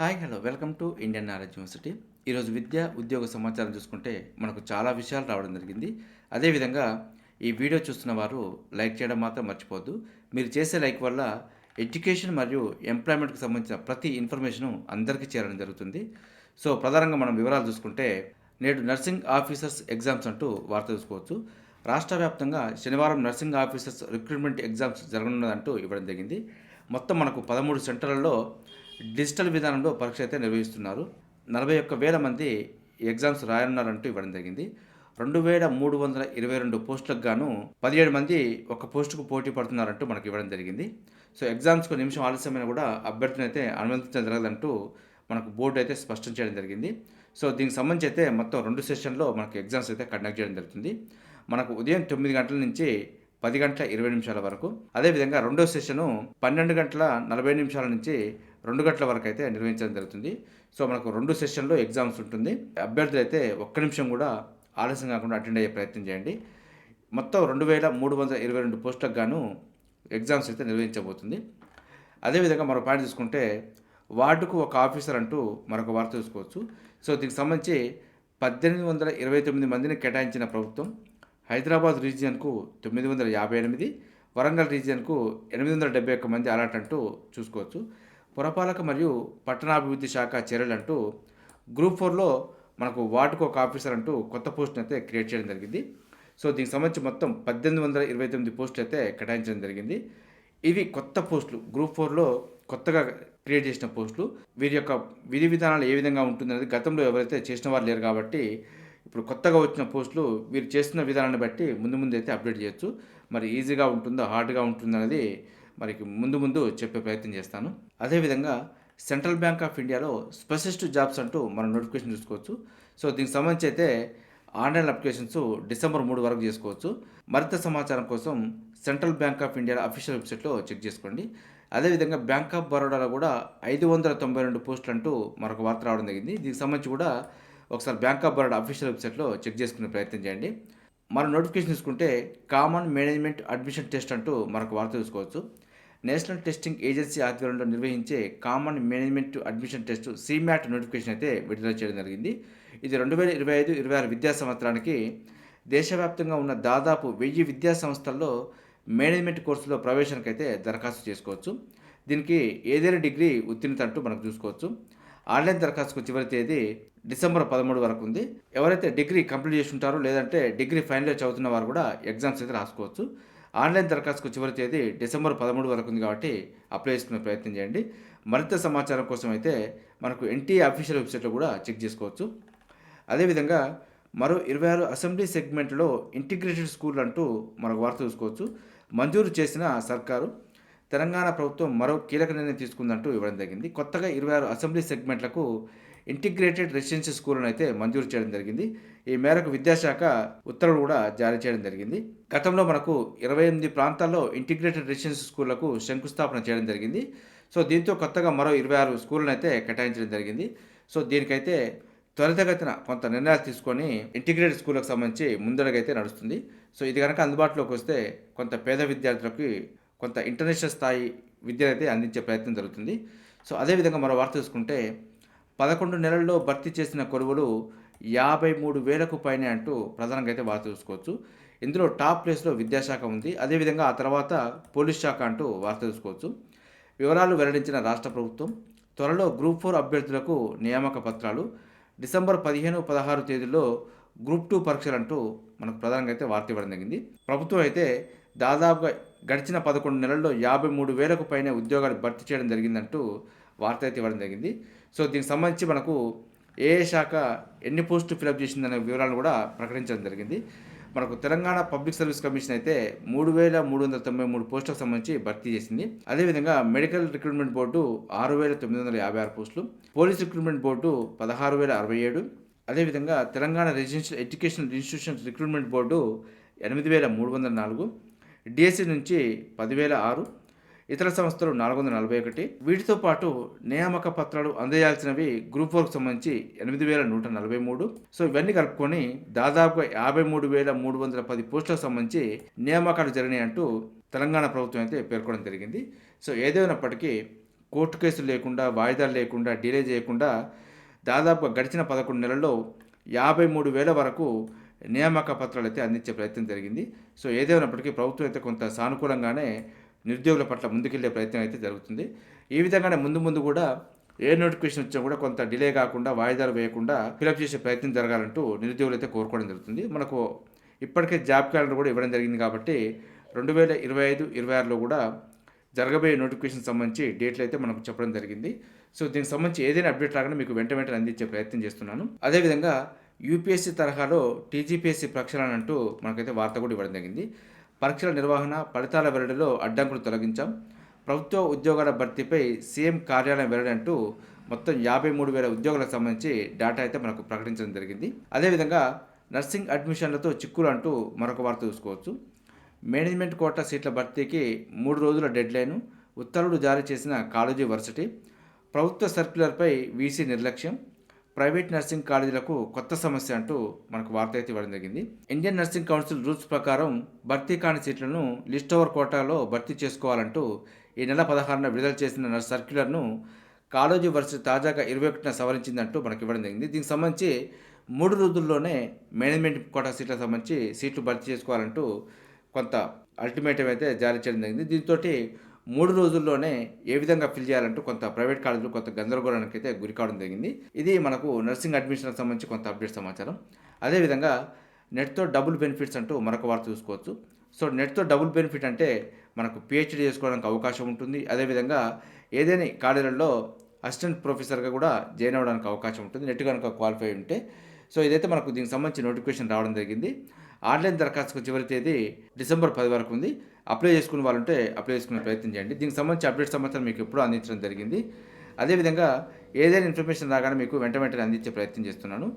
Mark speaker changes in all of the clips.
Speaker 1: Hi hello welcome to Indian knowledge university. ఈరోజు విద్య ఉద్యోగ సమాచారం చూసుకుంటే మనకు చాలా విషయాలు రావడం జరిగింది. అదేవిధంగా ఈ వీడియో చూస్తున్న వారు లైక్ చేయడం మాత్రం మర్చిపోద్దు మీరు చేసే లైక్ వల్ల ఎడ్యుకేషన్ మరియు ఎంప్లాయ్మెంట్కి సంబంధించిన ప్రతి ఇన్ఫర్మేషను అందరికీ చేరడం జరుగుతుంది. సో ప్రధానంగా మనం వివరాలు చూసుకుంటే నేడు నర్సింగ్ ఆఫీసర్స్ ఎగ్జామ్స్ అంటూ వార్త చూసుకోవచ్చు. రాష్ట్ర వ్యాప్తంగా శనివారం నర్సింగ్ ఆఫీసర్స్ రిక్రూట్మెంట్ ఎగ్జామ్స్ జరగనున్నదంటూ ఇవ్వడం జరిగింది. మొత్తం మనకు పదమూడు సెంటర్లలో డిజిటల్ విధానంలో పరీక్ష అయితే నిర్వహిస్తున్నారు. నలభై ఒక్క వేల మంది ఎగ్జామ్స్ రాయనున్నారంటూ ఇవ్వడం జరిగింది. రెండు వేల మూడు వందల ఇరవై రెండు పోస్టులకు గాను పదిహేడు మంది ఒక పోస్టుకు పోటీ పడుతున్నారంటూ మనకి ఇవ్వడం జరిగింది. సో ఎగ్జామ్స్కు నిమిషం ఆలస్యమైన కూడా అభ్యర్థిని అయితే అనుమతించడం జరగదంటూ మనకు బోర్డు అయితే స్పష్టం చేయడం జరిగింది. సో దీనికి సంబంధించి అయితే మొత్తం రెండు సెషన్లో మనకు ఎగ్జామ్స్ అయితే కండక్ట్ చేయడం జరుగుతుంది. మనకు ఉదయం తొమ్మిది గంటల నుంచి పది గంటల ఇరవై నిమిషాల వరకు. అదేవిధంగా రెండో సెషను పన్నెండు గంటల నలభై నిమిషాల నుంచి రెండు గంటల వరకు అయితే నిర్వహించడం జరుగుతుంది. సో మనకు రెండు సెషన్లో ఎగ్జామ్స్ ఉంటుంది. అభ్యర్థులు అయితే ఒక్క నిమిషం కూడా ఆలస్యం కాకుండా అటెండ్ అయ్యే ప్రయత్నం చేయండి. మొత్తం రెండు వేల మూడు వందల ఇరవై రెండు పోస్టులకు గాను ఎగ్జామ్స్ అయితే నిర్వహించబోతుంది. అదేవిధంగా మరో పాయింట్ చూసుకుంటే వార్డుకు ఒక ఆఫీసర్ అంటూ మరొక వార్త చూసుకోవచ్చు. సో దీనికి సంబంధించి పద్దెనిమిది వందల ఇరవై తొమ్మిది మందిని కేటాయించిన ప్రభుత్వం హైదరాబాద్ రీజియన్కు తొమ్మిది వందల యాభై ఎనిమిది వరంగల్ రీజియన్కు ఎనిమిది వందల డెబ్బై ఒక్క మంది అలాట్ అంటూ చూసుకోవచ్చు. పురపాలక మరియు పట్టణాభివృద్ధి శాఖ చర్యలు అంటూ గ్రూప్ ఫోర్లో మనకు వార్డుకు ఒక ఆఫీసర్ అంటూ కొత్త పోస్ట్ని అయితే క్రియేట్ చేయడం జరిగింది. సో దీనికి సంబంధించి మొత్తం పద్దెనిమిది వందల ఇరవై తొమ్మిది పోస్టులు అయితే కేటాయించడం జరిగింది. ఇవి కొత్త పోస్టులు. గ్రూప్ ఫోర్లో కొత్తగా క్రియేట్ చేసిన పోస్టులు. వీరి యొక్క విధి విధానాలు ఏ విధంగా ఉంటుందనేది గతంలో ఎవరైతే చేసిన వారు లేరు కాబట్టి ఇప్పుడు కొత్తగా వచ్చిన పోస్టులు వీరు చేస్తున్న విధానాన్ని బట్టి ముందు ముందు అయితే అప్డేట్ చేయొచ్చు. మరి ఈజీగా ఉంటుందో హార్డ్గా ఉంటుందో అనేది మరి ముందు ముందు చెప్పే ప్రయత్నం చేస్తాను. అదేవిధంగా సెంట్రల్ బ్యాంక్ ఆఫ్ ఇండియాలో స్పెషలిస్ట్ జాబ్స్ అంటూ మనం నోటిఫికేషన్ చూసుకోవచ్చు. సో దీనికి సంబంధించి అయితే ఆన్లైన్ అప్లికేషన్స్ డిసెంబర్ మూడు వరకు చేసుకోవచ్చు. మరింత సమాచారం కోసం central bank of India official వెబ్సైట్లో చెక్ చేసుకోండి. అదేవిధంగా బ్యాంక్ ఆఫ్ బరోడాలో కూడా ఐదు వందల తొంభై రెండు పోస్టులు అంటూ మరొక వార్త రావడం జరిగింది. దీనికి సంబంధించి కూడా ఒకసారి బ్యాంక్ ఆఫ్ బరోడా అఫీషియల్ వెబ్సైట్లో చెక్ చేసుకునే ప్రయత్నం చేయండి. మనం నోటిఫికేషన్ చూసుకుంటే కామన్ మేనేజ్మెంట్ అడ్మిషన్ టెస్ట్ అంటూ మరొక వార్త చూసుకోవచ్చు. నేషనల్ టెస్టింగ్ ఏజెన్సీ ఆధ్వర్యంలో నిర్వహించే common management admission test CMAT notification అయితే విడుదల చేయడం జరిగింది. ఇది రెండు వేల ఇరవై ఐదు ఇరవై ఆరు విద్యా సంవత్సరానికి దేశవ్యాప్తంగా ఉన్న దాదాపు వెయ్యి విద్యా సంస్థల్లో మేనేజ్మెంట్ కోర్సులో ప్రవేశానికి అయితే దరఖాస్తు చేసుకోవచ్చు. దీనికి ఏదైనా డిగ్రీ ఉత్తీర్ణత అంటూ మనకు చూసుకోవచ్చు. ఆన్లైన్ దరఖాస్తుకు చివరి తేదీ డిసెంబర్ పదమూడు వరకు ఉంది. ఎవరైతే డిగ్రీ కంప్లీట్ చేసి ఉంటారో లేదంటే డిగ్రీ ఫైనల్ చదువుతున్న వారు కూడా ఎగ్జామ్స్ అయితే రాసుకోవచ్చు. ఆన్లైన్ దరఖాస్తుకు చివరి తేదీ డిసెంబర్ పదమూడు వరకు ఉంది కాబట్టి అప్లై చేసుకునే ప్రయత్నం చేయండి. మరింత సమాచారం కోసం అయితే మనకు ఎన్టీఏ అఫీషియల్ వెబ్సైట్లో కూడా చెక్ చేసుకోవచ్చు. అదేవిధంగా మరో ఇరవై ఆరు అసెంబ్లీ సెగ్మెంట్లో ఇంటిగ్రేటెడ్ స్కూల్ అంటూ మనకు వార్త చూసుకోవచ్చు. మంజూరు చేసిన సర్కారు తెలంగాణ ప్రభుత్వం మరో కీలక నిర్ణయం తీసుకుందంటూ ఇవ్వడం జరిగింది. కొత్తగా ఇరవై ఆరు అసెంబ్లీ సెగ్మెంట్లకు ఇంటిగ్రేటెడ్ రెసిడెన్సీ స్కూల్ను అయితే మంజూరు చేయడం జరిగింది. ఈ మేరకు విద్యాశాఖ ఉత్తర్వులు కూడా జారీ చేయడం జరిగింది. గతంలో మనకు ఇరవై ఎనిమిది ప్రాంతాల్లో ఇంటిగ్రేటెడ్ రెసిడెన్సీ స్కూళ్ళకు శంకుస్థాపన చేయడం జరిగింది. సో దీంతో కొత్తగా మరో ఇరవై ఆరు స్కూళ్ళను అయితే కేటాయించడం జరిగింది. సో దీనికైతే త్వరితగతిన కొంత నిర్ణయాలు తీసుకొని ఇంటిగ్రేటెడ్ స్కూళ్ళకు సంబంధించి ముందడగైతే నడుస్తుంది. సో ఇది కనుక అందుబాటులోకి వస్తే కొంత పేద విద్యార్థులకి కొంత ఇంటర్నేషనల్ స్థాయి విద్యనైతే అయితే అందించే ప్రయత్నం జరుగుతుంది. సో అదేవిధంగా మరో వార్త చూసుకుంటే పదకొండు నెలల్లో భర్తీ చేసిన కొలువులు యాభై మూడు వేలకు పైనే అంటూ ప్రధానంగా అయితే వార్త చూసుకోవచ్చు. ఇందులో టాప్ ప్లేస్లో విద్యాశాఖ ఉంది. అదేవిధంగా ఆ తర్వాత పోలీస్ శాఖ అంటూ వార్త చూసుకోవచ్చు. వివరాలు వెల్లడించిన రాష్ట్ర ప్రభుత్వం త్వరలో గ్రూప్ ఫోర్ అభ్యర్థులకు నియామక పత్రాలు. డిసెంబర్ పదిహేను పదహారు తేదీల్లో గ్రూప్ టూ పరీక్షలు అంటూ మనకు ప్రధానంగా అయితే వార్త ఇవ్వడం జరిగింది. ప్రభుత్వం అయితే దాదాపుగా గడిచిన పదకొండు నెలల్లో యాభై మూడు వేలకు పైన ఉద్యోగాలు భర్తీ చేయడం జరిగిందంటూ వార్త అయితే ఇవ్వడం జరిగింది. సో దీనికి సంబంధించి మనకు ఏ శాఖ ఎన్ని పోస్టు ఫిలప్ చేసిందనే వివరాలను కూడా ప్రకటించడం జరిగింది. మనకు తెలంగాణ పబ్లిక్ సర్వీస్ కమిషన్ అయితే మూడు వేల మూడు వందల తొంభై మూడు పోస్టులకు సంబంధించి భర్తీ చేసింది. అదేవిధంగా మెడికల్ రిక్రూట్మెంట్ బోర్డు ఆరు వేల తొమ్మిది వందల యాభై ఆరు పోస్టులు పోలీస్ రిక్రూట్మెంట్ బోర్డు పదహారు వేల అరవై ఏడు అదేవిధంగా Telangana residential educational institution recruitment board ఎనిమిది వేల మూడు వందల నాలుగు డిఎస్సి నుంచి పదివేల ఆరు ఇతర సంస్థలు నాలుగు వందల నలభై ఒకటి వీటితో పాటు నియామక పత్రాలు అందజేయాల్సినవి గ్రూప్ వర్క్ సంబంధించి ఎనిమిది వేల నూట నలభై మూడు. సో ఇవన్నీ కలుపుకొని దాదాపుగా యాభై మూడు వేల మూడు వందల పది పోస్టులకు సంబంధించి నియామకాలు జరిగినాయి అంటూ తెలంగాణ ప్రభుత్వం అయితే పేర్కొనడం జరిగింది. సో ఏదేమైనప్పటికీ కోర్టు కేసులు లేకుండా వాయిదాలు లేకుండా డిలే చేయకుండా దాదాపుగా గడిచిన పదకొండు నెలల్లో యాభై మూడు వేల వరకు నియామక పత్రాలు అయితే అందించే ప్రయత్నం జరిగింది. సో ఏదేమైనప్పటికీ ప్రభుత్వం అయితే కొంత సానుకూలంగానే నిరుద్యోగుల పట్ల ముందుకెళ్ళే ప్రయత్నం అయితే జరుగుతుంది. ఈ విధంగానే ముందు ముందు కూడా ఏ నోటిఫికేషన్ వచ్చినా కూడా కొంత డిలే కాకుండా వాయిదాలు వేయకుండా ఫిలప్ చేసే ప్రయత్నం జరగాలంటూ నిరుద్యోగులు అయితే కోరుకోవడం జరుగుతుంది. మనకు ఇప్పటికే జాబ్ క్యాలెండర్ కూడా ఇవ్వడం జరిగింది కాబట్టి రెండు వేల ఇరవై ఐదు ఇరవై ఆరులో కూడా జరగబోయే నోటిఫికేషన్ సంబంధించి డేట్లు అయితే మనకు చెప్పడం జరిగింది. సో దీనికి సంబంధించి ఏదైనా అప్డేట్ రాగానే మీకు వెంట వెంటనే అందించే ప్రయత్నం చేస్తున్నాను. అదేవిధంగా యూపీఎస్సీ తరహాలో టీజీపీఎస్సీ ప్రక్షాళన అంటూ మనకైతే వార్త కూడా ఇవ్వడం జరిగింది. పరీక్షల నిర్వహణ ఫలితాల వెల్లడిలో అడ్డంకులు తొలగించాం. ప్రభుత్వ ఉద్యోగాల భర్తీపై సీఎం కార్యాలయం వెల్లడంటూ మొత్తం యాభై మూడు వేల ఉద్యోగులకు సంబంధించి డేటా అయితే మనకు ప్రకటించడం జరిగింది. అదేవిధంగా నర్సింగ్ అడ్మిషన్లతో చిక్కులు అంటూ మరొక వార్త చూసుకోవచ్చు. మేనేజ్మెంట్ కోటా సీట్ల భర్తీకి మూడు రోజుల డెడ్లైను ఉత్తర్వులు జారీ చేసిన కాలేజీ వర్సిటీ ప్రభుత్వ సర్క్యులర్పై వీసీ నిర్లక్ష్యం ప్రైవేట్ నర్సింగ్ కాలేజీలకు కొత్త సమస్య అంటూ మనకు వార్త అయితే ఇవ్వడం జరిగింది. ఇండియన్ నర్సింగ్ కౌన్సిల్ రూల్స్ ప్రకారం భర్తీ కాని సీట్లను లిస్ట్ ఓవర్ కోటాలో భర్తీ చేసుకోవాలంటూ ఈ నెల పదహారున విడుదల చేసిన నర్ సర్క్యులర్ను కాలేజీ వర్సిటీ తాజాగా ఇరవై ఒకటిన సవరించిందంటూ మనకి ఇవ్వడం జరిగింది. దీనికి సంబంధించి మూడు రోజుల్లోనే మేనేజ్మెంట్ కోటా సీట్లకు సంబంధించి సీట్లు భర్తీ చేసుకోవాలంటూ కొంత అల్టిమేటివ్ అయితే జారీ చేయడం జరిగింది. దీంతో మూడు రోజుల్లోనే ఏ విధంగా ఫిల్ చేయాలంటూ కొంత ప్రైవేట్ కాలేజీలు కొంత గందరగోళానికి అయితే గురికావడం జరిగింది. ఇది మనకు నర్సింగ్ అడ్మిషన్కి సంబంధించి కొంత అప్డేట్ సమాచారం. అదేవిధంగా నెట్తో డబుల్ బెనిఫిట్స్ అంటూ మరొక వార్త చూసుకోవచ్చు. సో నెట్తో డబుల్ బెనిఫిట్ అంటే మనకు పిహెచ్డీ చేసుకోవడానికి అవకాశం ఉంటుంది. అదేవిధంగా ఏదైనా కాలేజీలలో అసిస్టెంట్ ప్రొఫెసర్గా కూడా జాయిన్ అవ్వడానికి అవకాశం ఉంటుంది. నెట్ కనుక క్వాలిఫై ఉంటే సో ఇదైతే మనకు దీనికి సంబంధించి నోటిఫికేషన్ రావడం జరిగింది. ఆన్లైన్ దరఖాస్తుకు చివరి తేదీ డిసెంబర్ పది వరకు ఉంది. అప్లై చేసుకునే వాళ్ళుంటే అప్లై చేసుకునే ప్రయత్నం చేయండి. దీనికి సంబంధించి అప్డేట్ సమాచారం మీకు ఎప్పుడూ అందించడం జరిగింది. అదేవిధంగా ఏదైనా ఇన్ఫర్మేషన్ రాగానే మీకు వెంట వెంటనే అందించే ప్రయత్నం చేస్తున్నాను.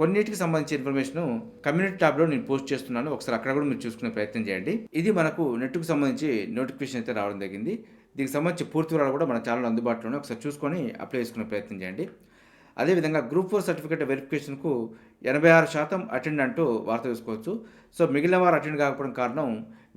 Speaker 1: కొన్నిటికి సంబంధించిన ఇన్ఫర్మేషన్ కమ్యూనిటీ ట్యాబ్లో నేను పోస్ట్ చేస్తున్నాను. ఒకసారి అక్కడ కూడా మీరు చూసుకునే ప్రయత్నం చేయండి. ఇది మనకు నెట్కు సంబంధించి నోటిఫికేషన్ అయితే రావడం జరిగింది. దీనికి సంబంధించి పూర్తి వివరాలు కూడా మన ఛానల్ అందుబాటులోనే. ఒకసారి చూసుకొని అప్లై చేసుకునే ప్రయత్నం చేయండి. అదేవిధంగా గ్రూప్ ఫోర్ సర్టిఫికేట్ వెరిఫికేషన్కు ఎనభై ఆరు శాతం అటెండ్ అంటూ వార్త చూసుకోవచ్చు సో మిగిలిన వారు అటెండ్ కాకపోవడం కారణం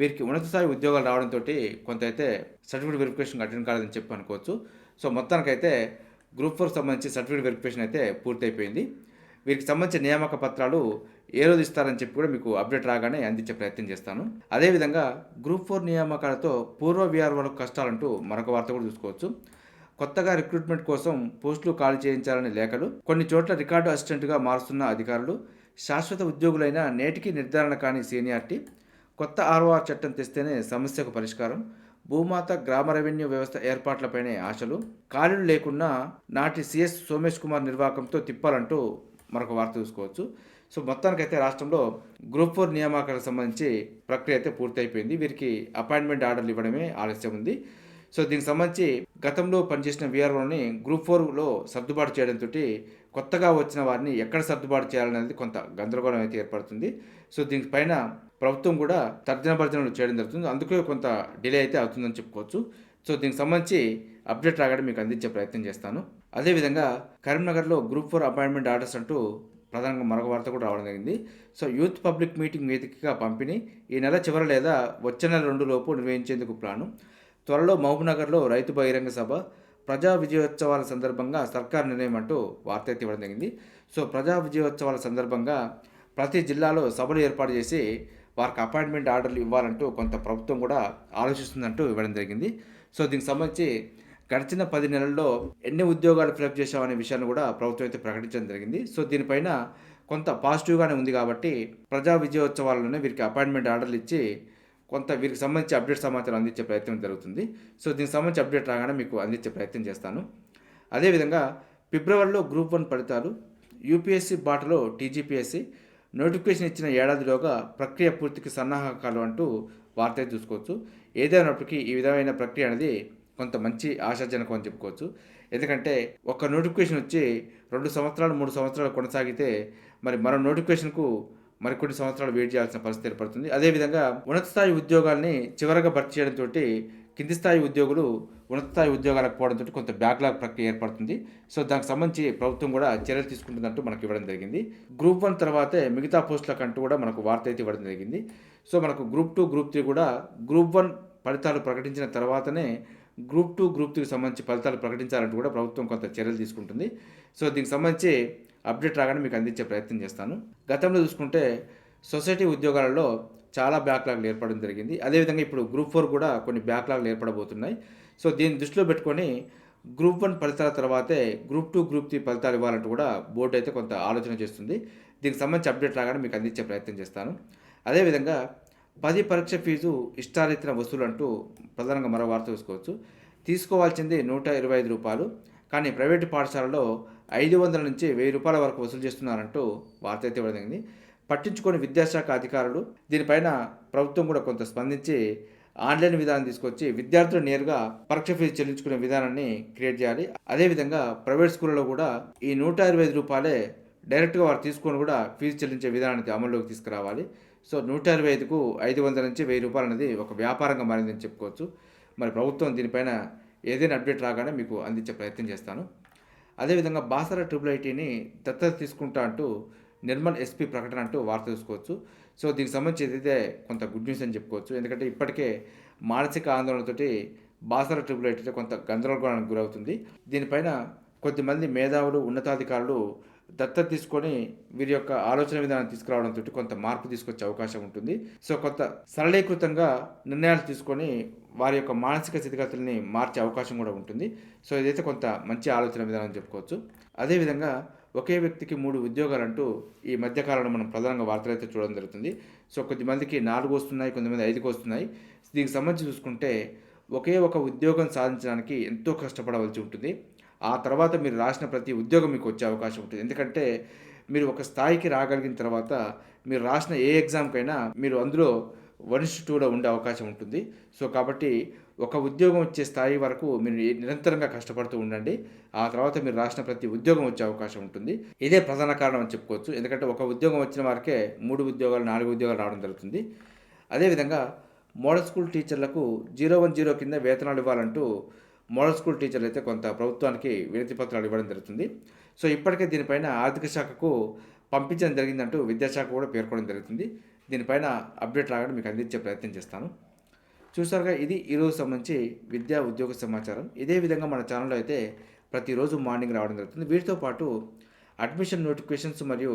Speaker 1: వీరికి ఉన్నత స్థాయి ఉద్యోగాలు రావడంతో కొంత అయితే సర్టిఫికేట్ వెరిఫికేషన్ అటెండ్ కాలేదని చెప్పి అనుకోవచ్చు. సో మొత్తానికైతే గ్రూప్ ఫోర్ సంబంధించి సర్టిఫికేట్ వెరిఫికేషన్ అయితే పూర్తయిపోయింది. వీరికి సంబంధించిన నియామక పత్రాలు ఏ రోజు ఇస్తారని చెప్పి కూడా మీకు అప్డేట్ రాగానే అందించే ప్రయత్నం చేస్తాను. అదేవిధంగా గ్రూప్ ఫోర్ నియామకాలతో పూర్వ విఆర్ఓలకు కష్టాలంటూ మరొక వార్త కూడా చూసుకోవచ్చు. కొత్తగా రిక్రూట్మెంట్ కోసం పోస్టులు ఖాళీ చేయించాలని లేఖలు. కొన్ని చోట్ల రికార్డు అసిస్టెంట్గా మారుస్తున్న అధికారులు శాశ్వత ఉద్యోగులైన నేటికి నిర్ధారణ కాని సీనియారిటీ కొత్త ఆర్ఓఆర్ చట్టం తెస్తేనే సమస్యకు పరిష్కారం భూమాత గ్రామ రెవెన్యూ వ్యవస్థ ఏర్పాట్లపైనే ఆశలు ఖాళీలు లేకున్నా నాటి సిఎస్ సోమేష్ కుమార్ నిర్వాహకంతో తిప్పాలంటూ మరొక వార్త చూసుకోవచ్చు. సో మొత్తానికైతే రాష్ట్రంలో గ్రూప్ ఫోర్ నియామకాలకు సంబంధించి ప్రక్రియ అయితే పూర్తయిపోయింది. వీరికి అపాయింట్మెంట్ ఆర్డర్లు ఇవ్వడమే ఆలస్యం ఉంది సో దీనికి సంబంధించి గతంలో పనిచేసిన వీఆర్ఓని గ్రూప్ ఫోర్లో సర్దుబాటు చేయడంతో కొత్తగా వచ్చిన వారిని ఎక్కడ సర్దుబాటు చేయాలనేది కొంత గందరగోళం అయితే ఏర్పడుతుంది. సో దీనిపైన ప్రభుత్వం కూడా తర్జన భర్జనలు చేయడం జరుగుతుంది. అందుకే కొంత డిలే అయితే అవుతుందని చెప్పుకోవచ్చు. సో దీనికి సంబంధించి అప్డేట్ రాగానే మీకు అందించే ప్రయత్నం చేస్తాను. అదేవిధంగా కరీంనగర్లో గ్రూప్ ఫోర్ అపాయింట్మెంట్ ఆర్డర్స్ అంటూ ప్రధానంగా మరొక వార్త కూడా రావడం జరిగింది. సో యూత్ పబ్లిక్ మీటింగ్ వేదికగా పంపిణీ ఈ నెల చివరి లేదా వచ్చే నెల రెండు లోపు నిర్వహించేందుకు ప్లాను. త్వరలో మహబూబ్నగర్లో రైతు బహిరంగ సభ ప్రజా విజయోత్సవాల సందర్భంగా సర్కార్ నిర్ణయం అంటూ వార్త అయితే ఇవ్వడం జరిగింది. సో ప్రజా విజయోత్సవాల సందర్భంగా ప్రతి జిల్లాలో సభలు ఏర్పాటు చేసి వారికి అపాయింట్మెంట్ ఆర్డర్లు ఇవ్వాలంటూ కొంత ప్రభుత్వం కూడా ఆలోచిస్తుందంటూ ఇవ్వడం జరిగింది. సో దీనికి సంబంధించి గడిచిన పది నెలల్లో ఎన్ని ఉద్యోగాలు ఫిలప్ చేశామనే విషయాన్ని కూడా ప్రభుత్వం అయితే ప్రకటించడం జరిగింది. సో దీనిపైన కొంత పాజిటివ్గానే ఉంది కాబట్టి ప్రజా విజయోత్సవాల్లోనే వీరికి అపాయింట్మెంట్ ఆర్డర్లు ఇచ్చి కొంత వీరికి సంబంధించి అప్డేట్ సమాచారం అందించే ప్రయత్నం జరుగుతుంది. సో దీనికి సంబంధించి అప్డేట్ రాగానే మీకు అందించే ప్రయత్నం చేస్తాను. అదేవిధంగా ఫిబ్రవరిలో గ్రూప్ వన్ ఫలితాలు యూపీఎస్సీ బాటలో టీజీపీఎస్సీ నోటిఫికేషన్ ఇచ్చిన ఏడాదిలోగా ప్రక్రియ పూర్తికి సన్నాహకాలు అంటూ వార్త చూసుకోవచ్చు. ఏదైనప్పటికీ ఈ విధమైన ప్రక్రియ అనేది కొంత మంచి ఆశాజనకం అని చెప్పుకోవచ్చు. ఎందుకంటే ఒక నోటిఫికేషన్ వచ్చి రెండు సంవత్సరాలు మూడు సంవత్సరాలు కొనసాగితే మరి మరో నోటిఫికేషన్కు మరికొన్ని సంవత్సరాలు వెయిట్ చేయాల్సిన పరిస్థితి ఏర్పడుతుంది. అదేవిధంగా ఉన్నత స్థాయి ఉద్యోగాల్ని చివరగా భర్తీ చేయడంతో కింది స్థాయి ఉద్యోగులు ఉన్నత స్థాయి ఉద్యోగాలకు పోవడంతో కొంత బ్యాక్లాగ్ ప్రక్రియ ఏర్పడుతుంది. సో దానికి సంబంధించి ప్రభుత్వం కూడా చర్యలు తీసుకుంటుందంటూ మనకు ఇవ్వడం జరిగింది. గ్రూప్ వన్ తర్వాతే మిగతా పోస్టులకంటూ కూడా మనకు వార్త అయితే ఇవ్వడం జరిగింది. సో మనకు గ్రూప్ టూ గ్రూప్ త్రీ కూడా గ్రూప్ వన్ ఫలితాలు ప్రకటించిన తర్వాతనే గ్రూప్ టూ గ్రూప్ త్రీకి సంబంధించి ఫలితాలు ప్రకటించాలంటూ కూడా ప్రభుత్వం కొంత చర్యలు తీసుకుంటుంది. సో దీనికి సంబంధించి అప్డేట్ రాగానే మీకు అందించే ప్రయత్నం చేస్తాను. గతంలో చూసుకుంటే సొసైటీ ఉద్యోగాలలో చాలా బ్యాక్లాగ్లు ఏర్పడడం జరిగింది. అదేవిధంగా ఇప్పుడు గ్రూప్ ఫోర్ కూడా కొన్ని బ్యాక్లాగ్లు ఏర్పడబోతున్నాయి. సో దీన్ని దృష్టిలో పెట్టుకొని గ్రూప్ వన్ ఫలితాల తర్వాతే గ్రూప్ టూ గ్రూప్ త్రీ ఫలితాలు ఇవ్వాలంటూ కూడా బోర్డు అయితే కొంత ఆలోచన చేస్తుంది. దీనికి సంబంధించి అప్డేట్ రాగానే మీకు అందించే ప్రయత్నం చేస్తాను. అదేవిధంగా పది పరీక్ష ఫీజు ఇష్టారీతిన వసూలు అంటూ ప్రధానంగా మరో వార్త చూసుకోవచ్చు. తీసుకోవాల్సింది నూట ఇరవై ఐదు రూపాయలు. కానీ ప్రైవేటు పాఠశాలలో ఐదు వందల నుంచి వెయ్యి రూపాయల వరకు వసూలు చేస్తున్నారంటూ వార్త అయితే ఇవ్వడం పట్టించుకొని విద్యాశాఖ అధికారులు దీనిపైన ప్రభుత్వం కూడా కొంత స్పందించి ఆన్లైన్ విధానం తీసుకొచ్చి విద్యార్థులు నేరుగా పరీక్ష ఫీజు చెల్లించుకునే విధానాన్ని క్రియేట్ చేయాలి. అదేవిధంగా ప్రైవేట్ స్కూళ్ళలో కూడా ఈ నూట ఇరవై ఐదు రూపాయలే డైరెక్ట్గా వారు తీసుకొని కూడా ఫీజు చెల్లించే విధానాన్ని అమల్లోకి తీసుకురావాలి. సో నూట ఇరవై ఐదుకు ఐదు వందల నుంచి వెయ్యి రూపాయలు అనేది ఒక వ్యాపారంగా మారిందని చెప్పుకోవచ్చు. మరి ప్రభుత్వం దీనిపైన ఏదైనా అప్డేట్ రాగానే మీకు అందించే ప్రయత్నం చేస్తాను. అదేవిధంగా బాసర ట్రిపుల్ ఐటీని దత్తత తీసుకుంటా అంటూ నిర్మల్ ఎస్పీ ప్రకటన అంటూ వార్త చూసుకోవచ్చు సో దీనికి సంబంధించి ఏదైతే కొంత గుడ్ న్యూస్ అని చెప్పుకోవచ్చు. ఎందుకంటే ఇప్పటికే మానసిక ఆందోళనతోటి బాసర ట్రిపుల్ ఐటీ కొంత గందరగోళానికి గురవుతుంది. దీనిపైన కొద్దిమంది మేధావులు ఉన్నతాధికారులు దత్తత తీసుకొని వీరి యొక్క ఆలోచన విధానం తీసుకురావడంతో కొంత మార్పు తీసుకొచ్చే అవకాశం ఉంటుంది. సో కొంత సరళీకృతంగా నిర్ణయాలు తీసుకొని వారి యొక్క మానసిక స్థితిగతుల్ని మార్చే అవకాశం కూడా ఉంటుంది. సో ఇదైతే కొంత మంచి ఆలోచన విధానం చెప్పుకోవచ్చు. అదేవిధంగా ఒకే వ్యక్తికి మూడు ఉద్యోగాలు అంటూ ఈ మధ్యకాలంలో మనం ప్రధానంగా వార్తలు అయితే చూడడం జరుగుతుంది. సో కొద్దిమందికి నాలుగు వస్తున్నాయి కొంతమంది ఐదుకు వస్తున్నాయి. దీనికి సంబంధించి చూసుకుంటే ఒకే ఒక ఉద్యోగం సాధించడానికి ఎంతో కష్టపడవలసి ఉంటుంది. ఆ తర్వాత మీరు రాసిన ప్రతి ఉద్యోగం మీకు వచ్చే అవకాశం ఉంటుంది. ఎందుకంటే మీరు ఒక స్థాయికి రాగలిగిన తర్వాత మీరు రాసిన ఏ ఎగ్జామ్కైనా మీరు అందులో వన్ టూలో ఉండే అవకాశం ఉంటుంది. సో కాబట్టి ఒక ఉద్యోగం వచ్చే స్థాయి వరకు మీరు నిరంతరంగా కష్టపడుతూ ఉండండి. ఆ తర్వాత మీరు రాసిన ప్రతి ఉద్యోగం వచ్చే అవకాశం ఉంటుంది. ఇదే ప్రధాన కారణం అని చెప్పుకోవచ్చు. ఎందుకంటే ఒక ఉద్యోగం వచ్చిన వారికే మూడు ఉద్యోగాలు నాలుగు ఉద్యోగాలు రావడం జరుగుతుంది. అదేవిధంగా మోడల్ స్కూల్ టీచర్లకు జీరో వన్ జీరో కింద వేతనాలు ఇవ్వాలంటూ మోడల్ స్కూల్ టీచర్లు అయితే కొంత ప్రభుత్వానికి వినతి పత్రాలు ఇవ్వడం జరుగుతుంది. సో ఇప్పటికే దీనిపైన ఆర్థిక శాఖకు పంపించడం జరిగిందంటూ విద్యాశాఖ కూడా పేర్కొనడం జరుగుతుంది. దీనిపైన అప్డేట్ రాగానే మీకు అందించే ప్రయత్నం చేస్తాను. చూసారుగా ఇది ఈరోజు సంబంధించి విద్యా ఉద్యోగ సమాచారం. ఇదే విధంగా మన ఛానల్లో అయితే ప్రతిరోజు మార్నింగ్ రావడం జరుగుతుంది. వీటితో పాటు అడ్మిషన్ నోటిఫికేషన్స్ మరియు